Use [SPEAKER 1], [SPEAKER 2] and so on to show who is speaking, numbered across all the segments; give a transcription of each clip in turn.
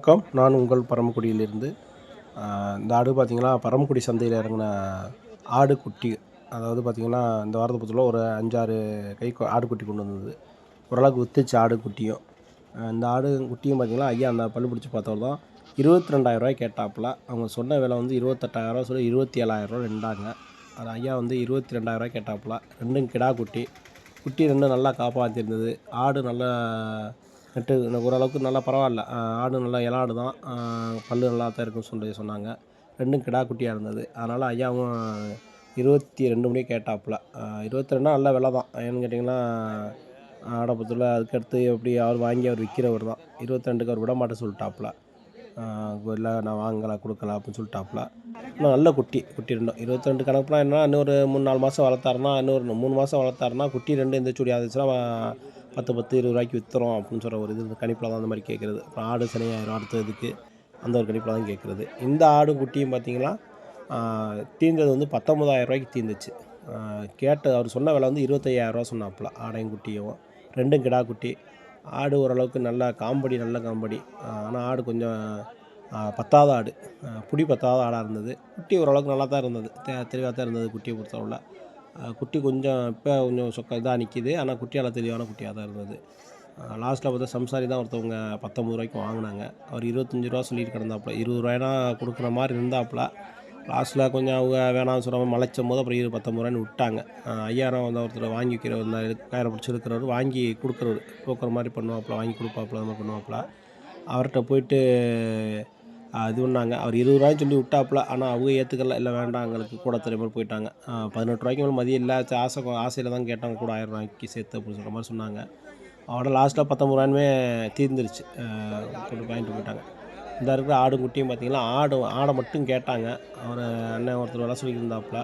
[SPEAKER 1] வணக்கம். நான் உங்கள் பரமக்குடியிலிருந்து இந்த ஆடு பார்த்திங்கன்னா பரமக்குடி சந்தையில் இறங்கின ஆடு குட்டி அதாவது பார்த்திங்கன்னா இந்த வாரத்தை பொறுத்தவரை ஒரு அஞ்சாறு கை ஆடு குட்டி கொண்டு வந்தது. ஓரளவுக்கு வித்துச்சு ஆடு குட்டியும் இந்த ஆடு குட்டியும் பார்த்திங்கன்னா ஐயா அந்த பல்லு பிடிச்சி பார்த்தவர் தான் இருபத்தி ரெண்டாயிரரூவாய் கேட்டாப்புல. அவங்க சொன்ன விலை வந்து இருபத்தெட்டாயிரரூவா சொல்லி இருபத்தி ஏழாயிரரூவா ரெண்டாங்க. அது ஐயா வந்து இருபத்தி ரெண்டாயிரரூவா கேட்டாப்புல. ரெண்டும் கிடா குட்டி குட்டி ரெண்டும் நல்லா காப்பாற்றிருந்தது ஆடு நல்லா நட்டு ஓரளவுக்கு நல்லா பரவாயில்ல. ஆடு நல்லா இளாடு தான் பல் பல்லு நல்லா தான் இருக்குன்னு சொல்லி சொன்னாங்க. ரெண்டும் கிடா குட்டியாக இருந்தது. அதனால் ஐயாவும் இருபத்தி ரெண்டு மணி கேட்டாப்புல. இருபத்தி ரெண்டா நல்ல விலை தான் ஏன்னு கேட்டிங்கன்னா ஆடப்பத்தில் அதுக்கடுத்து எப்படி அவர் வாங்கி அவர் விற்கிறவர் தான் இருபத்தி ரெண்டுக்கு அவர் விட மாட்டேன் சொல்லிட்டாப்புல இல்லை நான் வாங்கலாம் கொடுக்கல அப்படின்னு சொல்லிட்டாப்புல. இன்னும் நல்ல குட்டி குட்டி ரெண்டும். இருபத்தி ரெண்டு கணக்குலாம் என்ன இன்னொரு மூணு நாலு மாதம் வளர்த்தாருன்னா இன்னொரு மூணு மாதம் வளர்த்தாருன்னா குட்டி ரெண்டு எந்த சுடி ஆச்சுன்னா பத்து பத்து இருபது ரூபாய்க்கு விற்றுறோம் அப்படின்னு சொல்கிற ஒரு இது கணிப்பில் தான் அந்த மாதிரி கேட்குறது. அப்புறம் ஆடு சனியாயிரம் அடுத்ததுக்கு அந்த ஒரு கணிப்பில் தான் கேட்குறது. இந்த ஆடு குட்டியும் பார்த்தீங்கன்னா தீர்ந்தது வந்து பத்தொம்பதாயிரம் ரூபாய்க்கு தீர்ந்துச்சு கேட்டு கேட்ட அவர் சொன்ன விலை வந்து இருபத்தையாயிரரூவா சொன்னாப்புல ஆடையும் குட்டியும். ரெண்டும் கிடா குட்டி. ஆடு ஓரளவுக்கு நல்ல காம்படி நல்ல காம்படி. ஆனால் ஆடு கொஞ்சம் பத்தாவது பத்தாத ஆடு. புடி பத்தாத ஆடாக இருந்தது. குட்டி ஓரளவுக்கு நல்லா தான் இருந்தது. தெ தெளிவாக தான் இருந்தது குட்டியை பொறுத்தவரை குட்டி கொஞ்சம் இப்போ கொஞ்சம் சொக்க இதாக நிற்கிது ஆனால் குட்டியால் தெளிவான குட்டியாக தான் இருந்தது. லாஸ்ட்டில் பார்த்தா சம்சாரி தான் ஒருத்தவங்க பத்தொம்பது ரூபாய்க்கு வாங்கினாங்க. அவர் இருபத்தஞ்சி ரூபா சொல்லிட்டு கிடந்தாப்புல. இருபது ரூபாய்னா கொடுக்குற மாதிரி இருந்தாப்புல. லாஸ்ட்டில் கொஞ்சம் அவங்க வேணாம்னு சொல்லாமல் மலைச்சும் போது அப்புறம் இரு பத்தொம்பது ரூபான்னு விட்டாங்க. ஐயாயிரம் வந்து ஒருத்தர் வாங்கி வைக்கிற இந்த கயிறை பிடிச்சிருக்கிறவர் வாங்கி கொடுக்குறவர். போக்குற மாதிரி பண்ணுவாப்புல வாங்கி கொடுப்பாப்புல அந்த மாதிரி பண்ணுவாப்புல. அவர்கிட்ட போயிட்டு இது பண்ணாங்க. அவர் இருபது ரூபாய்ன்னு சொல்லி விட்டாப்புல. ஆனால் அவங்க ஏற்றுக்கல இல்லை வேண்டாம். எங்களுக்கு கூட தர போயிட்டாங்க பதினெட்டு ரூபாய்க்கு மேலே மதியம் இல்லை. ஆசை ஆசையில் தான் கேட்டாங்க. கூட ஆயிரம் ரூபாய்க்கு சேர்த்து அப்படின்னு சொல்கிற மாதிரி சொன்னாங்க. அவட லாஸ்ட்டில் பத்தொம்பது ரூபாயுமே தீர்ந்துருச்சு. கொண்டு வாங்கிட்டு போயிட்டாங்க. இந்த இருக்கிற ஆடு குட்டியும் பார்த்தீங்கன்னா ஆடு ஆடை மட்டும் கேட்டாங்க. அவர் அண்ணன் ஒருத்தர் வேலை சொல்லியிருந்தாப்புல.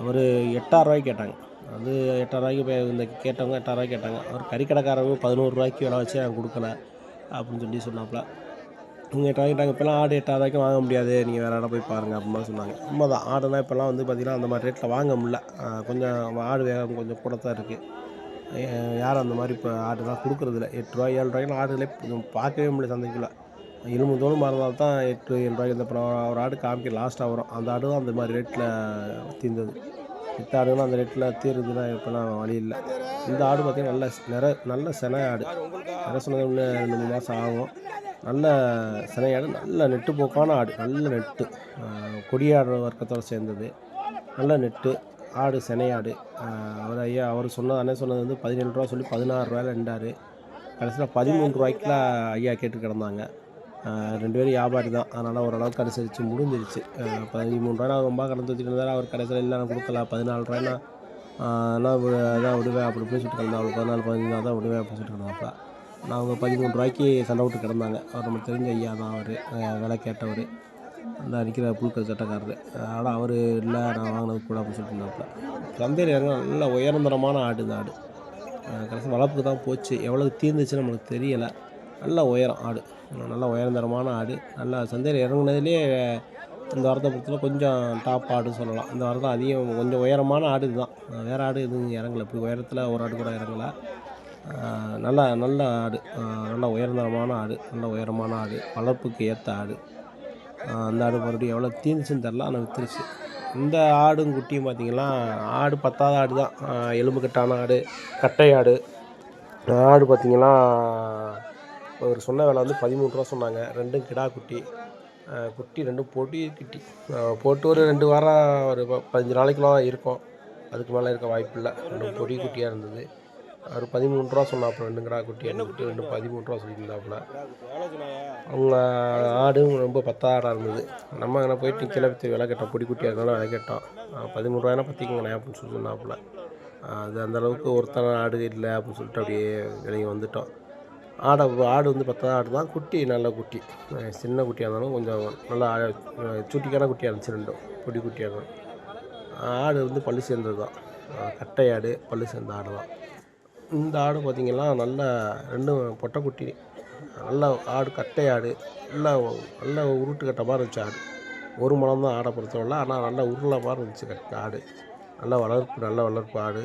[SPEAKER 1] அவர் எட்டாயிரரூவாய்க்கு கேட்டாங்க. அது எட்டாயிரரூவாய்க்கு போய் இந்த கேட்டவங்க எட்டாயிரரூவாய்க்கு கேட்டாங்க. அவர் கறிக்கடைக்காரங்க பதினோரு ரூபாய்க்கு விலை வச்சு எனக்கு கொடுக்கல. அப்படின்னு சொல்லி சொன்னாப்புல. நீங்கள் எட்டு வாங்கிட்டாங்க இப்போலாம் ஆடு எட்டாயிரரூவாய்க்கு வாங்க முடியாது நீங்கள் வேறு இடம் போய் பாருங்கள் அப்படிலாம் சொன்னாங்க. உண்மை தான் ஆடுனா இப்போல்லாம் வந்து பார்த்திங்கன்னா அந்த மாதிரி ரேட்டில் வாங்க முடில கொஞ்சம் ஆடு வேகம் கொஞ்சம் கூட தான் இருக்குது யாரும் அந்த மாதிரி இப்போ ஆடுலாம் கொடுக்குறதில்ல. எட்டு ரூபா ஏழு ரூபாய்க்கு ஆடுகளே கொஞ்சம் பார்க்கவே முடியல சந்தைக்குள்ளே. எலும்பு தோலும் மறந்தால் தான் எட்டு ஏழு ரூபாய்க்கு இந்த அப்புறம் ஒரு ஆடு காமிக்க லாஸ்ட்டாக வரும். அந்த ஆடு தான் அந்த மாதிரி ரேட்டில் தீர்ந்தது எட்டு ஆடுகளும் அந்த ரேட்டில் தீருதுன்னா இப்போலாம் வழி இல்லை. இந்த ஆடு பார்த்திங்கன்னா நல்ல நிற நல்ல சென ஆடு. நிற சொன்னது இன்னும் ரெண்டு மூணு மாதம் ஆகும். நல்ல சினையாடு நல்ல நெட்டு போக்கான ஆடு நல்ல நெட்டு. கொடியாடு வர்க்கத்தோடு சேர்ந்தது. நல்ல நெட்டு ஆடு சினையாடு. அவர் ஐயா அவர் சொன்னது அண்ணன் சொன்னது வந்து பதினேழு ரூபா சொல்லி பதினாறு ரூபாயில் ரெண்டாரு கடைசியில் பதிமூணு ரூபாய்க்குலாம் ஐயா கேட்டு கிடந்தாங்க. ரெண்டு பேரும் வியாபாரி தான். அதனால் ஓரளவுக்கு அனுசரித்து முடிஞ்சிருச்சு. ஆஹ் பதிமூணு ரூபாய் ரொம்ப கடந்து வச்சுட்டு அவர் கடைசியில் இல்லை நான் கொடுக்கல. பதினாலு ரூபாய்னா நான் அதான் விடுவேன் அப்படி இப்படி சொல்லிட்டு கிடந்தா அவர் பதினாலு பதினஞ்சு தான் விடுவேன் அப்படின்னு சொல்லிட்டு கிடந்தாப்பா நான் அவங்க பதிமூணு ரூபாய்க்கு சண்டை விட்டு கிடந்தாங்க. அவர் நம்ம தெரிஞ்ச ஐயா தான் அவர். விலை கேட்டவர். அந்த நிற்கிற புழுக்க சட்டக்காரர். ஆனால் அவர் இல்லை நான் வாங்கினது கூட அப்படின்னு சொல்லிட்டு இருந்தாப்புல. சந்தையில் இறங்க நல்ல உயர்ந்தரமான ஆடு இந்த ஆடு. கடைசி வளர்ப்புக்கு தான் போச்சு. எவ்வளோ தீர்ந்துச்சுன்னு நம்மளுக்கு தெரியலை. நல்ல உயரம் ஆடு. நல்ல உயர்ந்தரமான ஆடு. நல்லா சந்தையில் இறங்குனதுலேயே இந்த வாரத்தை பொறுத்தவரை கொஞ்சம் டாப் ஆடுன்னு சொல்லலாம். இந்த வாரம் தான் அதிகம் கொஞ்சம் உயரமான ஆடு இதுதான். வேறு ஆடு எதுவும் இறங்கலை. இப்படி உயரத்தில் ஒரு ஆடு கூட இறங்கலை. நல்ல நல்ல ஆடு. நல்ல உயர்ந்தரமான ஆடு நல்ல உயரமான ஆடு வளர்ப்புக்கு ஏற்ற ஆடு. அந்த ஆடு மறுபடியும் எவ்வளோ தீர்ந்துச்சுன்னு தெரில ஆனால் வித்துருச்சு. இந்த ஆடும் குட்டியும் பார்த்திங்கன்னா ஆடு பத்தாத ஆடு தான். எலும்புக்கட்டான எலும்பு கட்டான ஆடு கட்டை ஆடு. ஆடு பார்த்திங்கன்னா ஒரு சொன்ன விலை வந்து பதிமூணு ரூபா சொன்னாங்க. ரெண்டும் கிடா குட்டி. குட்டி ரெண்டும் போட்டு குட்டி. போட்டு ஒரு ரெண்டு வாரம் ஒரு ப- பதினஞ்சு நாளைக்குலாம் இருக்கும். அதுக்கு மேலே இருக்க வாய்ப்பு இல்லை. ரெண்டும் பொடி குட்டியாக இருந்தது. அவர் பதிமூணு ரூபா சொன்னாப்புல ரெண்டு கிடா குட்டி ரெண்டு குட்டி ரெண்டு பதிமூணு ரூபா சொல்லியிருந்தாப்புல அவங்க ஆடும் ரொம்ப பத்தா ஆடாக இருந்தது. நம்ம அங்கே போயிட்டு கிளப்பி விலை கேட்டோம் பொடி குட்டியாக இருந்தாலும் விலை கேட்டோம். பதிமூணு ரூபாய்னா பற்றிக்கங்கண்ணே அப்படின்னு சொல்லி சொன்னாப்புல. அது அந்த அளவுக்கு ஒருத்தன ஆடு இல்லை அப்படின்னு சொல்லிட்டு அப்படியே விலகி வந்துட்டோம். ஆடை ஆடு வந்து பத்தா ஆடு தான் குட்டி நல்ல குட்டி. சின்ன குட்டியாக இருந்தாலும் கொஞ்சம் நல்லா சூட்டிக்கான குட்டியாக இருந்துச்சு ரெண்டும் பொடி குட்டியாக இருந்தாலும். ஆடு வந்து பல்லு சேர்ந்தது தான் கட்டை ஆடு பல்லு சேர்ந்த ஆடு தான். இந்த ஆடு பார்த்திங்கன்னா நல்ல ரெண்டும் பொட்டைக்குட்டி நல்ல ஆடு கட்டை ஆடு நல்ல நல்ல உருட்டு கட்ட மாதிரி இருந்துச்சு ஆடு. ஒரு மலம் தான் ஆடை பொறுத்தவரை ஆனால் நல்ல உருளை மாதிரி இருந்துச்சு கட்ட ஆடு. நல்ல வளர்ப்பு நல்ல வளர்ப்பு ஆடு.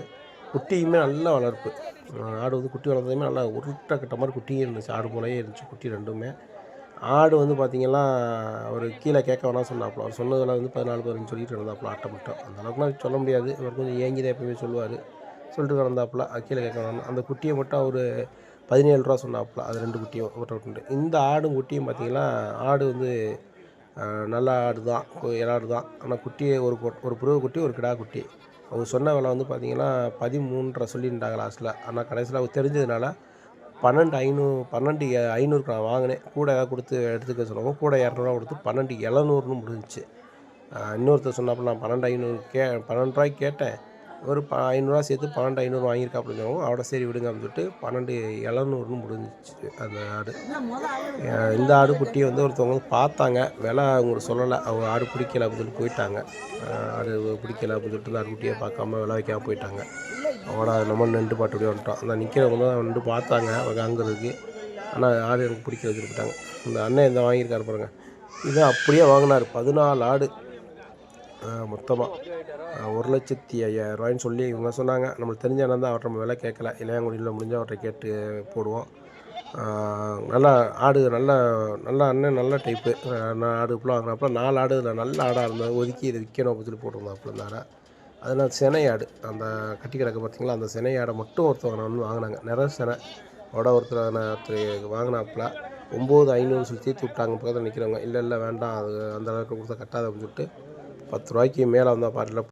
[SPEAKER 1] குட்டியுமே நல்ல வளர்ப்பு. ஆடு வந்து குட்டி வளர்ந்ததுமே நல்லா உருட்டை கட்ட மாதிரி குட்டியும் இருந்துச்சு ஆடு போலவே இருந்துச்சு குட்டி ரெண்டுமே. ஆடு வந்து பார்த்திங்கன்னா அவர் கீழே கேட்க வேணாம் சொன்னாப்புல. அவர் சொன்னதெல்லாம் வந்து பதினாலு பதினஞ்சு சொல்லிட்டு இருந்தாப்புல ஆட்டை மட்டும். அந்த அளவுக்குலாம் சொல்ல முடியாது. அவர் கொஞ்சம் ஏங்கிதான் எப்பயுமே சொல்லுவார். சொல்லிட்டு கிடந்தாப்புல கீழே கேட்கணும் அந்த குட்டியை மட்டும் அவர் பதினேழு ரூபா சொன்னாப்புல அது ரெண்டு குட்டியும் ஒரு விட்டு இந்த ஆடும் குட்டியும் பார்த்திங்கன்னா ஆடு வந்து நல்ல ஆடு தான் ஆடு தான் ஆனால் குட்டியை ஒரு ஒரு புருவ குட்டி ஒரு கிடா குட்டி. அவர் சொன்ன விலை வந்து பார்த்திங்கன்னா பதிமூன்றரை சொல்லியிருந்தாங்க லாஸ்ட்டில் ஆனால் கடைசியில் அவர் தெரிஞ்சதுனால பன்னெண்டு ஐநூறு பன்னெண்டு ஐநூறுக்கு நான் வாங்கினேன். கூட ஏதாவது கொடுத்து எடுத்துக்க சொல்லுவாங்க கூட இரநூறுவா கொடுத்து பன்னெண்டு எழுநூறுன்னு முடிஞ்சிச்சு. இன்னொருத்தர் சொன்னாப்புல நான் பன்னெண்டு ஐநூறு கே பன்னெண்டு ரூபாய்க்கு கேட்டேன். ஒரு ப ஐநூறுரூவா சேர்த்து பன்னெண்டு ஐநூறு வாங்கியிருக்காப்புல சொன்னவங்க அவட சரி விடுங்க அப்படின்னு சொல்லிட்டு பன்னெண்டு எழுநூறுன்னு முடிஞ்சிச்சு அந்த ஆடு. இந்த ஆடு குட்டியை வந்து ஒருத்தவங்க வந்து பார்த்தாங்க. விலை அவங்களுக்கு சொல்லலை. அவங்க ஆடு பிடிக்கல அப்படின்னு சொல்லிட்டு போயிட்டாங்க. ஆடு பிடிக்கல அப்படின்னு சொல்லிட்டு ஆடு குட்டியை பார்க்காம விலை வைக்காம போயிட்டாங்க. அவட நம்ம நின்று பாட்டு வந்துட்டோம். அந்த நிற்கிறவங்க தான் வந்து பார்த்தாங்க. அவங்க வாங்குறதுக்கு ஆனால் ஆடு எனக்கு பிடிக்கல வச்சுருக்கிட்டாங்க இந்த அண்ணன் இந்த வாங்கியிருக்காரு பாருங்கள் இதை அப்படியே வாங்கினார். பதினாலு ஆடு. மொத்தமாக ஒரு லட்சத்தி ஐயாயிரம் சொல்லி இவங்க சொன்னாங்க. நம்மளுக்கு தெரிஞ்ச இடம் தான் அவர்கிட்ட நம்ம விலை கேட்கல. இளையாங்குடியில் முடிஞ்சால் அவர்கிட்ட கேட்டு போடுவோம். நல்லா ஆடு நல்ல நல்ல அண்ணன் நல்ல டைப்பு நான் ஆடு ஃபுல்லாக வாங்கினப்பல நாலு ஆடு இதில் நல்ல ஆடாக இருந்தது. ஒதுக்கி இதை விற்கணும் அப்படின்னு சொல்லி போட்டிருந்தாப்புல இருந்தார அதெல்லாம் சினை ஆடு. அந்த கட்டி கிடக்க பார்த்தீங்களா அந்த சினை ஆடை மட்டும் ஒருத்தவங்க வந்து வாங்கினாங்க. நிறைய சினை. அதோட ஒருத்தர் நான் ஒருத்தர் வாங்கினாப்புல. ஒம்பது ஐநூறு சொல்லி தீர்த்து விட்டாங்க பக்கத்தில் நிற்கிறவங்க இல்லை இல்லை வேண்டாம். அது அந்த அளவுக்கு கொடுத்தா கட்டாது அப்படின்னு சொல்லிட்டு பத்து ரூபாய்க்கு மேலே வந்தால் பாட்டில்